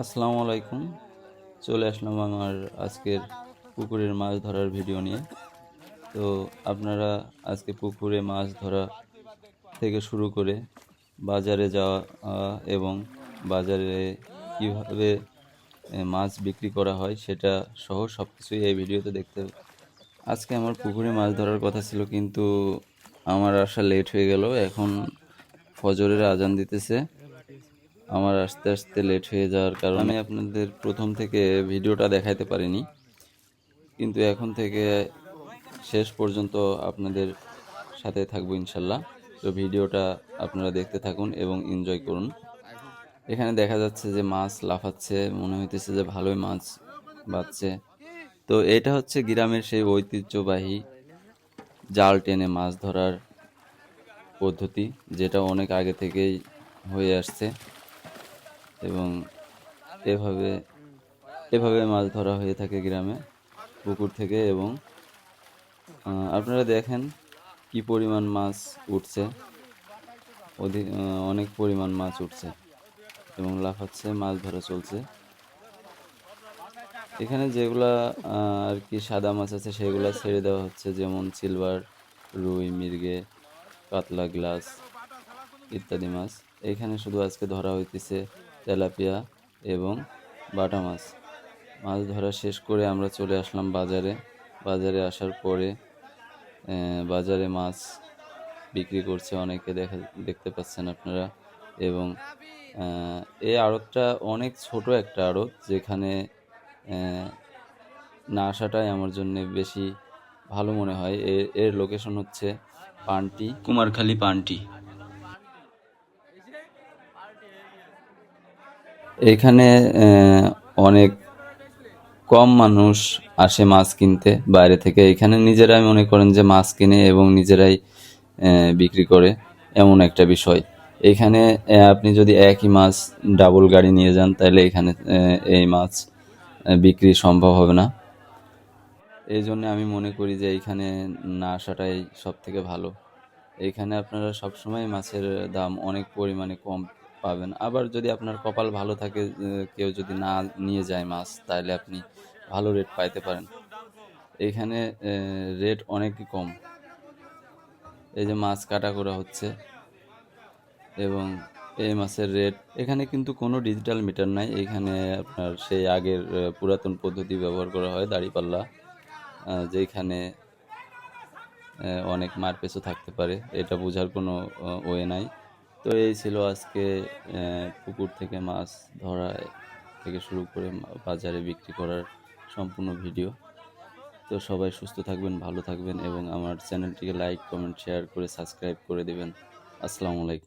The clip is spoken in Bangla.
আসসালামু আলাইকুম। চলে আসলাম আমার আজকের পুকুরের মাছ ধরার ভিডিও নিয়ে। তো আপনারা আজকে পুকুরে মাছ ধরা থেকে শুরু করে বাজারে যাওয়া এবং বাজারে কীভাবে মাছ বিক্রি করা হয় সেটা সহ সব কিছুই এই ভিডিওতে দেখতে হবে। আজকে আমার পুকুরে মাছ ধরার কথা ছিল, কিন্তু আমার আসা লেট হয়ে গেল। এখন ফজরের আজান দিতেছে। আমার আস্তে আস্তে লেট হয়ে যাওয়ার কারণে আপনাদের প্রথম থেকে ভিডিওটা দেখাইতে পারিনি। কিন্তু এখন থেকে শেষ পর্যন্ত আপনাদের সাথে থাকব ইনশাল্লাহ। তো ভিডিওটা আপনারা দেখতে থাকুন এবং এনজয় করুন। এখানে দেখা যাচ্ছে যে মাছ লাফাচ্ছে, মনে হইতেছে যে ভালোই মাছ বাচ্ছে। তো এটা হচ্ছে গ্রামের সেই ঐতিহ্যবাহী জাল টেনে মাছ ধরার পদ্ধতি, যেটা অনেক আগে থেকেই হয়ে আসছে। এবং এভাবে এভাবে মাছ ধরা হয়ে থাকে গ্রামে, পুকুর থেকে এবং আপনারা দেখেন কি পরিমাণ মাছ উঠছে। অধিক অনেক পরিমাণ মাছ উঠছে এবং লাফাচ্ছে, মাছ ধরা চলছে। এখানে যেগুলা আর কি সাদা মাছ আছে সেগুলা ছেড়ে দেওয়া হচ্ছে, যেমন সিলভার, রুই, মির্গে, কাতলা, গ্লাস ইত্যাদি মাছ। এখানে শুধু আজকে ধরা হইতেছে তেলাপিয়া এবং বাটা মাছ। মাছ ধরা শেষ করে আমরা চলে আসলাম বাজারে। বাজারে আসার পরে বাজারে মাছ বিক্রি করছে অনেকে দেখা, দেখতে পাচ্ছেন আপনারা। এবং এই আড়তটা অনেক ছোট একটা আড়ত, যেখানে না আসাটাই আমার জন্য বেশি ভালো মনে হয়। এর এর লোকেশন হচ্ছে পানটি, কুমারখালী পানটি। এখানে অনেক কম মানুষ আসে মাছ কিনতে বাইরে থেকে। এখানে নিজেরাই মনে করেন যে মাছ কিনে এবং নিজেরাই বিক্রি করে, এমন একটা বিষয়। এখানে আপনি যদি একই মাছ ডাবল গাড়ি নিয়ে যান, তাহলে এখানে এই মাছ বিক্রি সম্ভব হবে না। এই জন্য আমি মনে করি যে এইখানে না আসাটাই সব থেকে ভালো। এইখানে আপনারা সবসময় মাছের দাম অনেক পরিমাণে কম পাবেন। আবার যদি আপনার কপাল ভালো থাকে কেউ যদি না নিয়ে যায় মাছ তাহলে আপনি ভালো রেট পাইতে পারেন। এইখানে রেট অনেকই কম। এই যে মাছ কাটা করা হচ্ছে এবং এই মাছের রেট এখানে কিন্তু কোনো ডিজিটাল মিটার নাই। এখানে আপনার সেই আগের পুরাতন পদ্ধতি ব্যবহার করা হয় দাড়িপাল্লা যেখানে অনেক মারপেচও থাকতে পারে। এটা বোঝার কোনো ওয়ে নাই। তো এই ছিল আজকে পুকুর থেকে মাছ ধরা থেকে শুরু করে বাজারে বিক্রি করার সম্পূর্ণ ভিডিও। তো সবাই সুস্থ থাকবেন, ভালো থাকবেন এবং আমার চ্যানেলটিকে লাইক, কমেন্ট, শেয়ার করে সাবস্ক্রাইব করে দেবেন। আসসালামু আলাইকুম।